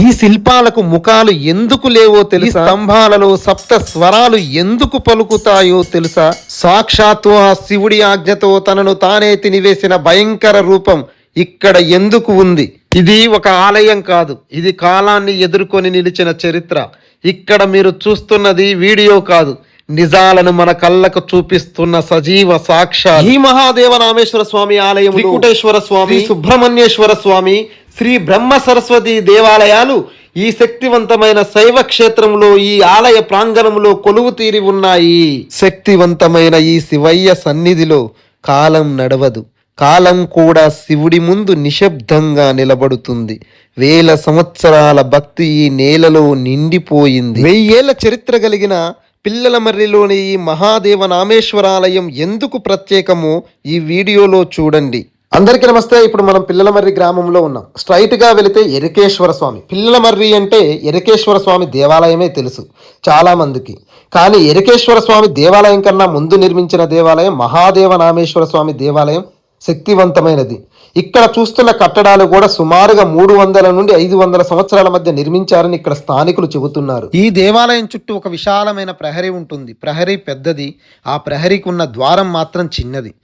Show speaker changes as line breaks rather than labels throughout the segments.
ఈ శిల్పాలకు ముఖాలు ఎందుకు లేవో తెలుసా? స్తంభాలలో సప్త స్వరాలు ఎందుకు పలుకుతాయో తెలుసా? సాక్షాత్తు ఆ శివుడి ఆజ్ఞతో తనను తానే తినివేసిన భయంకర రూపం ఇక్కడ ఎందుకు ఉంది? ఇది ఒక ఆలయం కాదు. ఇది కాలాన్ని ఎదుర్కొని నిలిచిన చరిత్ర. ఇక్కడ మీరు చూస్తున్నది వీడియో కాదు. నిజాలను మన కళ్ళకు చూపిస్తున్న సజీవ సాక్షా ఈ మహాదేవ రామేశ్వర స్వామి ఆలయం త్రికుటేశ్వర స్వామి సుబ్రహ్మణ్యేశ్వర స్వామి శ్రీ బ్రహ్మ సరస్వతి దేవాలయాలు ఈ శక్తివంతమైన శైవ క్షేత్రంలో ఈ ఆలయ ప్రాంగణంలో కొలువు తీరి ఉన్నాయి. శక్తివంతమైన ఈ శివయ్య సన్నిధిలో కాలం నడవదు. కాలం కూడా శివుడి ముందు నిశ్శబ్దంగా నిలబడుతుంది. వేల సంవత్సరాల భక్తి ఈ నేలలో నిండిపోయింది. వెయ్యేళ్ళ చరిత్ర కలిగిన పిల్లల మర్రిలోని ఈ మహాదేవ నామేశ్వరాలయం ఎందుకు ప్రత్యేకమో ఈ వీడియోలో చూడండి. అందరికీ నమస్తే. ఇప్పుడు మనం పిల్లలమర్రి గ్రామంలో ఉన్నాం. స్ట్రైట్గా వెళితే ఎరికేశ్వర స్వామి. పిల్లలమర్రి అంటే ఎరికేశ్వర స్వామి దేవాలయమే తెలుసు చాలామందికి. కానీ ఎరికేశ్వర స్వామి దేవాలయం కన్నా ముందు నిర్మించిన దేవాలయం మహాదేవ నామేశ్వర స్వామి దేవాలయం శక్తివంతమైనది. ఇక్కడ చూస్తున్న కట్టడాలు కూడా సుమారుగా మూడు వందల నుండి ఐదు వందల సంవత్సరాల మధ్య నిర్మించారని ఇక్కడ స్థానికులు చెబుతున్నారు. ఈ దేవాలయం చుట్టూ ఒక విశాలమైన ప్రహరీ ఉంటుంది. ప్రహరీ పెద్దది. ఆ ప్రహరీకి ఉన్న ద్వారం మాత్రం చిన్నది.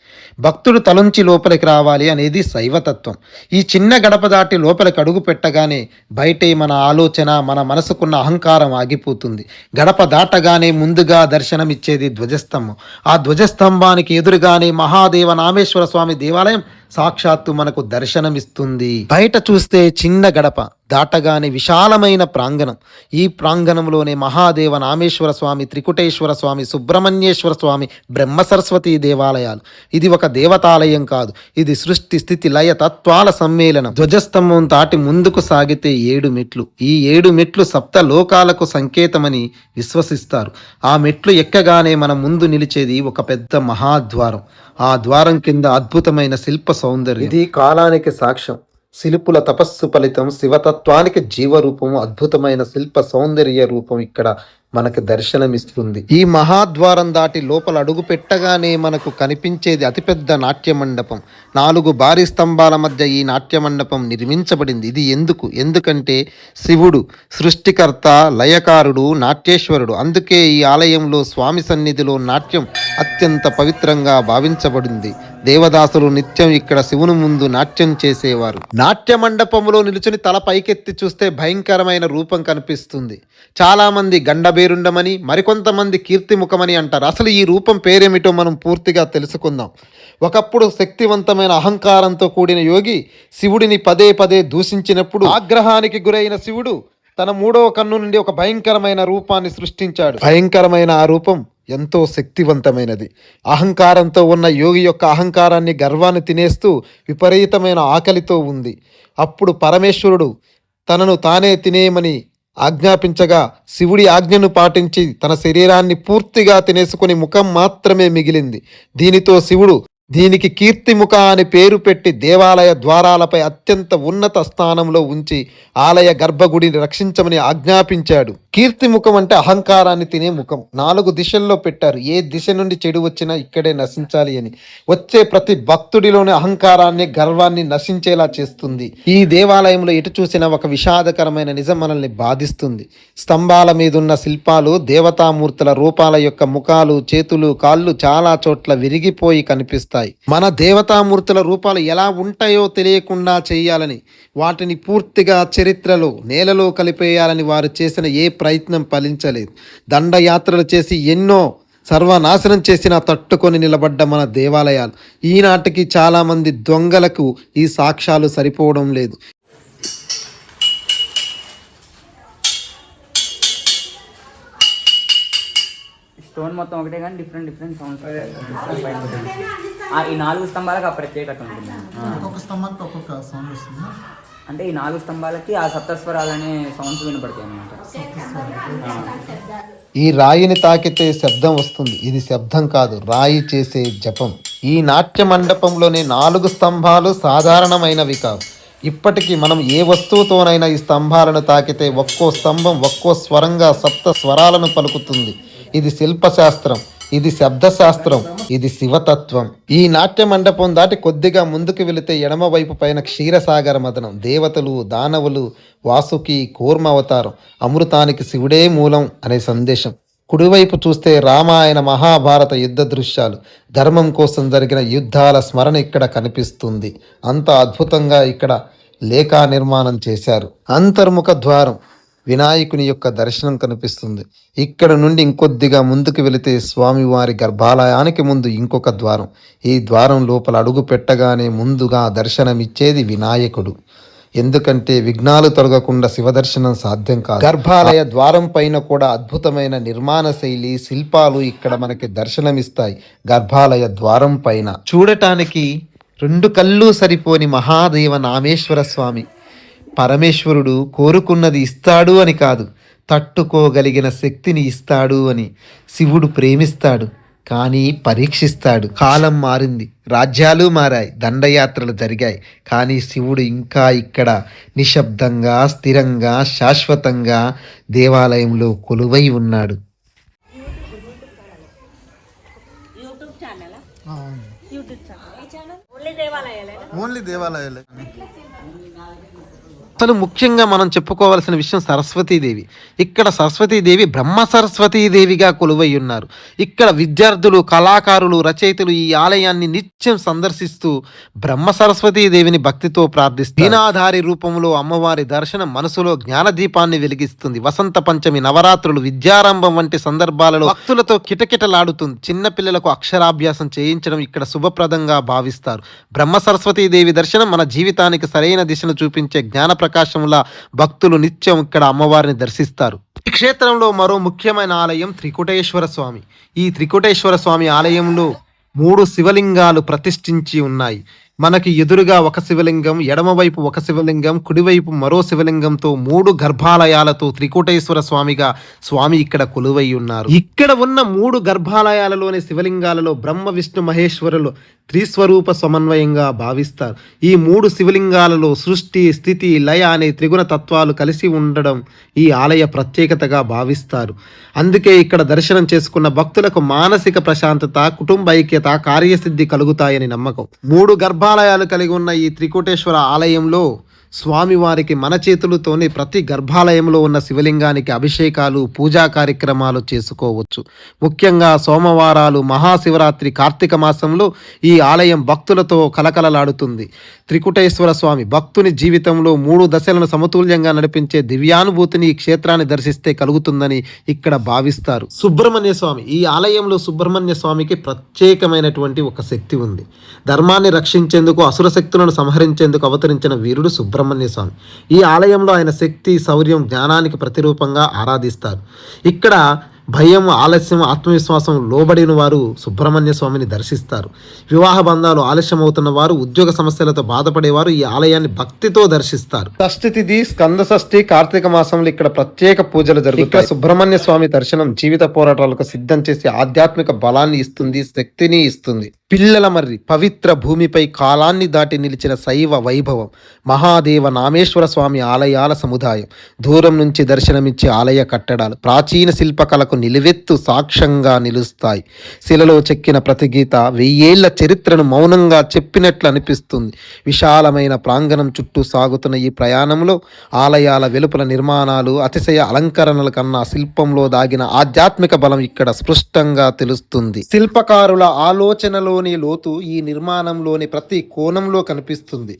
భక్తుడు తలంచి లోపలికి రావాలి అనేది శైవతత్వం. ఈ చిన్న గడప దాటి లోపలికి అడుగు పెట్టగానే బయటే మన ఆలోచన మన మనసుకున్న అహంకారం ఆగిపోతుంది. గడప దాటగానే ముందుగా దర్శనమిచ్చేది ధ్వజస్తంభం. ఆ ధ్వజస్తంభానికి ఎదురుగానే మహాదేవ నామేశ్వర స్వామి దేవాలయం సాక్షాత్తు మనకు దర్శనమిస్తుంది. బయట చూస్తే చిన్న గడప. దాటగానే విశాలమైన ప్రాంగణం. ఈ ప్రాంగణంలోనే మహాదేవ నామేశ్వర స్వామి త్రికుటేశ్వర స్వామి సుబ్రహ్మణ్యేశ్వర స్వామి బ్రహ్మ సరస్వతి దేవాలయాలు. ఇది ఒక దేవతాలయం కాదు. ఇది సృష్టి స్థితి లయ తత్వాల సమ్మేళనం. ధ్వజస్తంభం దాటి ముందుకు సాగితే ఏడు మెట్లు. ఈ ఏడు మెట్లు సప్త లోకాలకు సంకేతమని విశ్వసిస్తారు. ఆ మెట్లు ఎక్కగానే మన ముందు నిలిచేది ఒక పెద్ద మహాద్వారం. ఆ ద్వారం కింద అద్భుతమైన శిల్ప సౌందర్యం. ఇది కాలానికి సాక్ష్యం. శిల్పుల తపస్సు ఫలితం శివతత్వానికి జీవరూపము అద్భుతమైన శిల్ప సౌందర్య రూపం ఇక్కడ మనకు దర్శనమిస్తుంది. ఈ మహాద్వారం దాటి లోపల అడుగు పెట్టగానే మనకు కనిపించేది అతిపెద్ద నాట్య మండపం నాలుగు భారీ స్తంభాల మధ్య ఈ నాట్య మండపం నిర్మించబడింది. ఇది ఎందుకు? ఎందుకంటే శివుడు సృష్టికర్త లయకారుడు నాట్యేశ్వరుడు. అందుకే ఈ ఆలయంలో స్వామి సన్నిధిలో నాట్యం అత్యంత పవిత్రంగా భావించబడింది. దేవదాసులు నిత్యం ఇక్కడ శివుని ముందు నాట్యం చేసేవారు. నాట్య మండపంలో నిలుచుని తల పైకెత్తి చూస్తే భయంకరమైన రూపం కనిపిస్తుంది. చాలామంది గండబేరుండమని మరికొంతమంది కీర్తిముఖమని అంటారు. అసలు ఈ రూపం పేరేమిటో మనం పూర్తిగా తెలుసుకుందాం. ఒకప్పుడు శక్తివంతమైన అహంకారంతో కూడిన యోగి శివుడిని పదే పదే దూషించినప్పుడు ఆగ్రహానికి గురైన శివుడు తన మూడవ కన్ను నుండి ఒక భయంకరమైన రూపాన్ని సృష్టించాడు. భయంకరమైన ఆ రూపం ఎంతో శక్తివంతమైనది. అహంకారంతో ఉన్న యోగి యొక్క అహంకారాన్ని గర్వాన్ని తినేస్తూ విపరీతమైన ఆకలితో ఉంది. అప్పుడు పరమేశ్వరుడు తనను తానే తినేయమని ఆజ్ఞాపించగా శివుడి ఆజ్ఞను పాటించి తన శరీరాన్ని పూర్తిగా తినేసుకుని ముఖం మాత్రమే మిగిలింది. దీనితో శివుడు దీనికి కీర్తిముఖ అని పేరు పెట్టి దేవాలయ ద్వారాలపై అత్యంత ఉన్నత స్థానంలో ఉంచి ఆలయ గర్భగుడిని రక్షించమని ఆజ్ఞాపించాడు. కీర్తి ముఖం అంటే అహంకారాన్ని తినే ముఖం. నాలుగు దిశల్లో పెట్టారు. ఏ దిశ నుండి చెడు వచ్చినా ఇక్కడే నశించాలి అని. వచ్చే ప్రతి భక్తుడిలోని అహంకారాన్ని గర్వాన్ని నశించేలా చేస్తుంది. ఈ దేవాలయంలో ఎటు చూసినా ఒక విషాదకరమైన నిజం మనల్ని బాధిస్తుంది. స్తంభాల మీదున్న శిల్పాలు దేవతామూర్తుల రూపాల యొక్క ముఖాలు చేతులు కాళ్ళు చాలా చోట్ల విరిగిపోయి కనిపిస్తాయి. మన దేవతామూర్తుల రూపాలు ఎలా ఉంటాయో తెలియకుండా చేయాలని వాటిని పూర్తిగా చరిత్రలో నేలలో కలిపేయాలని వారు చేసిన ఏ ప్రయత్నం ఫలించలేదు. దండయాత్రలు చేసి ఎన్నో సర్వనాశనం చేసిన తట్టుకొని నిలబడ్డ మన దేవాలయాలు. ఈనాటికి చాలామంది దొంగలకు ఈ సాక్ష్యాలు సరిపోవడం లేదు.
స్టోన్ మొత్తం ఒకటే కానీ డిఫరెంట్ డిఫరెంట్ సౌండ్స్ ఈ నాలుగు స్తంభాలకు ఆ ప్రత్యేకత ఉంటుంది.
ఒక్కొక్క స్తంభానికి ఒక్కొక్క సౌండ్ వస్తుంది.
అంటే ఈ నాలుగు స్తంభాలకి ఆ సప్తస్వరాలు అనే సౌండ్స్ వినపడతాయి అనమాట
ఈ రాయిని తాకితే శబ్దం వస్తుంది. ఇది శబ్దం కాదు రాయి చేసే జపం. ఈ నాట్య మండపంలోని నాలుగు స్తంభాలు సాధారణమైనవి కావు. ఇప్పటికీ మనం ఏ వస్తువుతోనైనా ఈ స్తంభాలను తాకితే ఒక్కో స్తంభం ఒక్కో స్వరంగా సప్త స్వరాలను పలుకుతుంది. ఇది శిల్పశాస్త్రం. ఇది శబ్దశాస్త్రం ఇది శివతత్వం. ఈ నాట్య మండపం దాటి కొద్దిగా ముందుకు వెళితే ఎడమ వైపు పైన క్షీరసాగర మదనం దేవతలు దానవులు వాసుకి కూర్మ అవతారం అమృతానికి శివుడే మూలం అనే సందేశం. కుడివైపు చూస్తే రామాయణ మహాభారత యుద్ధ దృశ్యాలు. ధర్మం కోసం జరిగిన యుద్ధాల స్మరణ ఇక్కడ కనిపిస్తుంది. అంత అద్భుతంగా ఇక్కడ లేఖా నిర్మాణం చేశారు. అంతర్ముఖ ద్వారం. వినాయకుని యొక్క దర్శనం కనిపిస్తుంది. ఇక్కడ నుండి ఇంకొద్దిగా ముందుకు వెళితే స్వామివారి గర్భాలయానికి ముందు ఇంకొక ద్వారం. ఈ ద్వారం లోపల అడుగు పెట్టగానే ముందుగా దర్శనమిచ్చేది వినాయకుడు. ఎందుకంటే విఘ్నాలు తొలగకుండా శివదర్శనం సాధ్యం కాదు. గర్భాలయ ద్వారం పైన కూడా అద్భుతమైన నిర్మాణ శైలి శిల్పాలు ఇక్కడ మనకి దర్శనమిస్తాయి. గర్భాలయ ద్వారం పైన. చూడటానికి రెండు కళ్ళు సరిపోని మహాదేవ నామేశ్వర స్వామి. పరమేశ్వరుడు కోరుకున్నది ఇస్తాడు అని కాదు తట్టుకోగలిగిన శక్తిని ఇస్తాడు అని శివుడు ప్రేమిస్తాడు కానీ పరీక్షిస్తాడు. కాలం మారింది రాజ్యాలు మారాయి దండయాత్రలు జరిగాయి కానీ శివుడు ఇంకా ఇక్కడ నిశ్శబ్దంగా స్థిరంగా శాశ్వతంగా దేవాలయంలో కొలువై ఉన్నాడు.
YouTube channel?
ఆ, అవును.
YouTube channel. ఏ ఛానల్? ఓన్లీ దేవాలయాలేనా
ఓన్లీ దేవాలయాలే.
అసలు ముఖ్యంగా మనం చెప్పుకోవాల్సిన విషయం సరస్వతీదేవి. ఇక్కడ సరస్వతీదేవి బ్రహ్మ సరస్వతీదేవిగా కొలువై ఉన్నారు ఇక్కడ విద్యార్థులు కళాకారులు రచయితలు ఈ ఆలయాన్ని నిత్యం సందర్శిస్తూ బ్రహ్మ సరస్వతీదేవిని భక్తితో ప్రార్థిస్తూ దీనాధారి రూపంలో అమ్మవారి దర్శనం మనసులో జ్ఞాన దీపాన్ని వెలిగిస్తుంది. వసంత పంచమి నవరాత్రులు విద్యారంభం వంటి సందర్భాలలో భక్తులతో కిటకిటలాడుతుంది. చిన్నపిల్లలకు అక్షరాభ్యాసం చేయించడం ఇక్కడ శుభప్రదంగా భావిస్తారు. బ్రహ్మ సరస్వతీదేవి దర్శనం మన జీవితానికి సరైన దిశను చూపించే జ్ఞాన ప్రకాశంలా భక్తులు నిత్యం ఇక్కడ అమ్మవారిని దర్శిస్తారు. ఈ క్షేత్రంలో మరో ముఖ్యమైన ఆలయం త్రికుటేశ్వర స్వామి. ఈ త్రికుటేశ్వర స్వామి ఆలయంలో మూడు శివలింగాలు ప్రతిష్ఠించి ఉన్నాయి. మనకి ఎదురుగా ఒక శివలింగం ఎడమవైపు ఒక శివలింగం కుడివైపు మరో శివలింగంతో మూడు గర్భాలయాలతో త్రికూటేశ్వర స్వామిగా స్వామి ఇక్కడ కొలువై ఉన్నారు. ఇక్కడ ఉన్న మూడు గర్భాలయాలలోని శివలింగాలలో బ్రహ్మ విష్ణు మహేశ్వరులు త్రిస్వరూప సమన్వయంగా భావిస్తారు. ఈ మూడు శివలింగాలలో సృష్టి స్థితి లయ అనే త్రిగుణ తత్వాలు కలిసి ఉండడం ఈ ఆలయ ప్రత్యేకతగా భావిస్తారు. అందుకే ఇక్కడ దర్శనం చేసుకున్న భక్తులకు మానసిక ప్రశాంతత కుటుంబ ఐక్యత కార్యసిద్ధి కలుగుతాయని నమ్మకం. మూడు గర్భ గర్భాలయాలు కలిగి ఉన్న ఈ త్రికోటేశ్వర ఆలయంలో స్వామివారికి మన చేతులతోనే ప్రతి గర్భాలయంలో ఉన్న శివలింగానికి అభిషేకాలు పూజా కార్యక్రమాలు చేసుకోవచ్చు. ముఖ్యంగా సోమవారాలు మహాశివరాత్రి కార్తీక మాసంలో ఈ ఆలయం భక్తులతో కలకలలాడుతుంది. త్రికుటేశ్వర స్వామి భక్తుని జీవితంలో మూడు దశలను సమతుల్యంగా నడిపించే దివ్యానుభూతిని ఈ క్షేత్రాన్ని దర్శిస్తే కలుగుతుందని ఇక్కడ భావిస్తారు. సుబ్రహ్మణ్య స్వామి ఈ ఆలయంలో సుబ్రహ్మణ్య స్వామికి ప్రత్యేకమైనటువంటి ఒక శక్తి ఉంది. ధర్మాన్ని రక్షించేందుకు అసుర శక్తులను సంహరించేందుకు అవతరించిన వీరుడు సుబ్రహ్మణ్య స్వామి. ఈ ఆలయంలో ఆయన శక్తి శౌర్యం జ్ఞానానికి ప్రతిరూపంగా ఆరాధిస్తారు. ఇక్కడ భయం ఆలస్యం ఆత్మవిశ్వాసం లోబడిన వారు సుబ్రహ్మణ్య స్వామిని దర్శిస్తారు. వివాహ బంధాలు ఆలస్యం అవుతున్న వారు ఉద్యోగ సమస్యలతో బాధపడేవారు ఈ ఆలయాన్ని భక్తితో దర్శిస్తారు. షష్ఠి తిథి స్కంద షష్ఠి కార్తీక మాసంలో ఇక్కడ ప్రత్యేక పూజలు జరుగుతాయి. సుబ్రహ్మణ్య స్వామి దర్శనం జీవిత పోరాటాలకు సిద్ధం చేసి ఆధ్యాత్మిక బలాన్ని ఇస్తుంది శక్తిని ఇస్తుంది. పిల్లల మర్రి పవిత్ర భూమిపై కాలాన్ని దాటి నిలిచిన శైవ వైభవం మహాదేవ నామేశ్వర స్వామి ఆలయాల సముదాయం దూరం నుంచి దర్శనమిచ్చే ఆలయ కట్టడాలు ప్రాచీన శిల్పకళకు నిలువెత్తు సాక్ష్యంగా నిలుస్తాయి. శిలలో చెక్కిన ప్రతి గీత వెయ్యేళ్ళ చరిత్రను మౌనంగా చెప్పినట్లు అనిపిస్తుంది. విశాలమైన ప్రాంగణం చుట్టూ సాగుతున్న ఈ ప్రయాణంలో ఆలయాల వెలుపల నిర్మాణాలు అతిశయ అలంకరణల కన్నా శిల్పంలో దాగిన ఆధ్యాత్మిక బలం ఇక్కడ స్పష్టంగా తెలుస్తుంది. శిల్పకారుల ఆలోచనలో ఆలోచనలోని లోతు ఈ నిర్మాణంలోని ప్రతి కోణంలో కనిపిస్తుంది.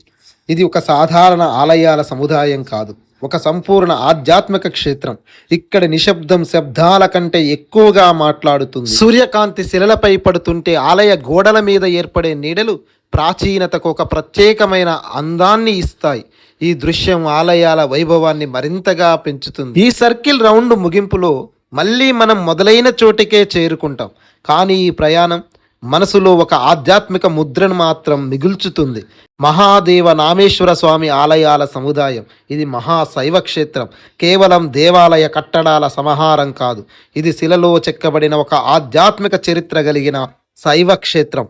ఇది ఒక సాధారణ ఆలయాల సముదాయం కాదు. ఒక సంపూర్ణ ఆధ్యాత్మిక క్షేత్రం. ఇక్కడ నిశ్శబ్దం శబ్దాల కంటే ఎక్కువగా మాట్లాడుతుంది. సూర్యకాంతి శిలలపై పడుతుంటే ఆలయ గోడల మీద ఏర్పడే నీడలు ప్రాచీనతకు ఒక ప్రత్యేకమైన అందాన్ని ఇస్తాయి. ఈ దృశ్యం ఆలయాల వైభవాన్ని మరింతగా పెంచుతుంది. ఈ సర్కిల్ రౌండ్ ముగింపులో మళ్ళీ మనం మొదలైన చోటికే చేరుకుంటాం. కానీ ఈ ప్రయాణం మనసులో ఒక ఆధ్యాత్మిక ముద్రను మాత్రం మిగుల్చుతుంది. మహాదేవ నామేశ్వర స్వామి ఆలయాల సముదాయం. ఇది మహాశైవ క్షేత్రం. కేవలం దేవాలయ కట్టడాల సమాహారం కాదు. ఇది శిలలో చెక్కబడిన ఒక ఆధ్యాత్మిక చరిత్ర కలిగిన శైవ క్షేత్రం.